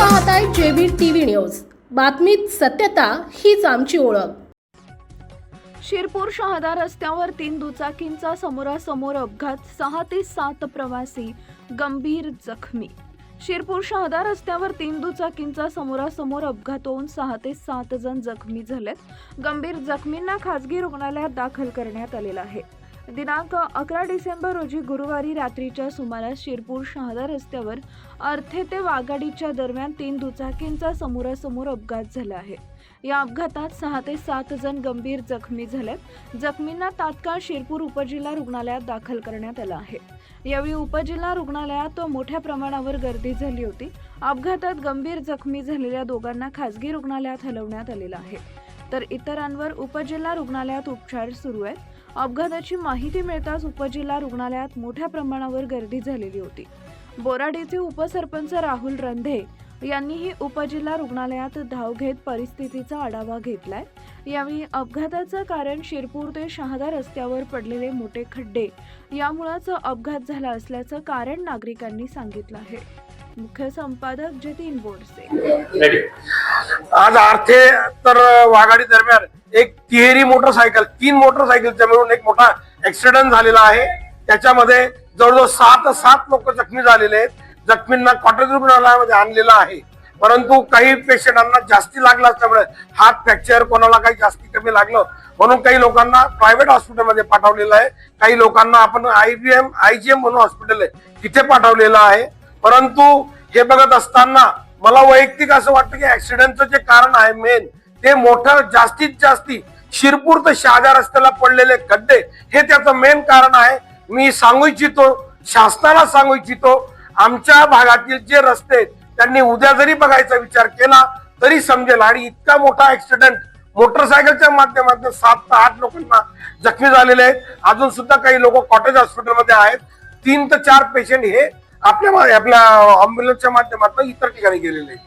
पाहताय JB TV news. बातमीत सत्यता हीच आमची ओळख. शिरपूर शहादा रस्त्यावर तीन दुचाकींचा समोरासमोर अपघात सहा ते सात प्रवासी गंभीर जखमी. शिरपूर शहादा रस्त्यावर तीन दुचाकींचा समोरासमोर अपघात होऊन सहा ते सात जण जखमी झालेत. गंभीर जखमींना खासगी रुग्णालयात दाखल करण्यात आलेलं आहे. दिनांक अकरा डिसेंबर रोजी गुरुवारी रात्रीच्या सुमारास शिरपूर शहादा रस्त्यावर अर्थे ते वाघाडीच्या दरम्यान तीन दुचाकींचा समोरासमोर अपघात झाला आहे. या अपघातात सहा ते सात जण गंभीर जखमी झालेत जखमींना तात्काळ शिरपूर उपजिल्हा रुग्णालयात दाखल करण्यात आलं आहे. यावेळी उपजिल्हा रुग्णालयात मोठ्या प्रमाणावर गर्दी झाली होती. अपघातात गंभीर जखमी झालेल्या दोघांना खासगी रुग्णालयात हलवण्यात आलेलं आहे. तर इतरांवर उपजिल्हा रुग्णालयात उपचार सुरू आहेत. अपघाताची माहिती मिळताच उपजिल्हा रुग्णालयात मोठ्या प्रमाणावर गर्दी झालेली होती. बोराडीचे उपसरपंच राहुल रंधे यांनीही उपजिल्हा रुग्णालयात धाव घेत परिस्थितीचा आढावा घेतलाय. यावेळी अपघाताचं कारण शिरपूर ते शहादा रस्त्यावर पडलेले मोठे खड्डे यामुळेच अपघात झाला असल्याचं कारण नागरिकांनी सांगितलं आहे. मुख्य संपादक जतीन बोरसे. आज आर्थे तर वाघाडी दरम्यान एक तिहेरी मोटरसायकल तीन मोटरसायकलच्या मिळून एक मोठा ऍक्सिडेंट झालेला आहे. त्याच्यामध्ये जवळजवळ सात सात लोक जखमी झालेले आहेत. जखमींना कॉटेज रुग्णालयामध्ये आणलेलं आहे. परंतु काही पेशंटांना जास्ती लागला असल्यामुळे हात फ्रॅक्चर कोणाला काही जास्ती कमी लागलं म्हणून काही लोकांना प्रायव्हेट हॉस्पिटलमध्ये पाठवलेलं आहे. काही लोकांना आपण I V M I G M म्हणून हॉस्पिटल आहे तिथे पाठवलेलं आहे. परंतु हे बघत असताना मला वैयक्तिक असं वाटतं की ऍक्सिडेंटचं जे कारण आहे मेन ते मोठं जास्तीत जास्ती शिरपूर ते शहाजा रस्त्याला पडलेले खड्डे हे त्याचं मेन कारण आहे. मी सांगू इच्छितो शासनाला सांगू इच्छितो आमच्या भागातील जे रस्ते आहेत, त्यांनी उद्या जरी बघायचा विचार केला तरी समजेल. आणि इतका मोठा ऍक्सिडेंट मोटरसायकलच्या माध्यमातून सात ते आठ लोकांना जखमी झालेले आहेत. अजून सुद्धा काही लोक कॉटेज हॉस्पिटलमध्ये आहेत. तीन ते चार पेशंट हे आपल्या आपल्या अम्ब्युलन्सच्या माध्यमातून इतर ठिकाणी गेलेले आहेत.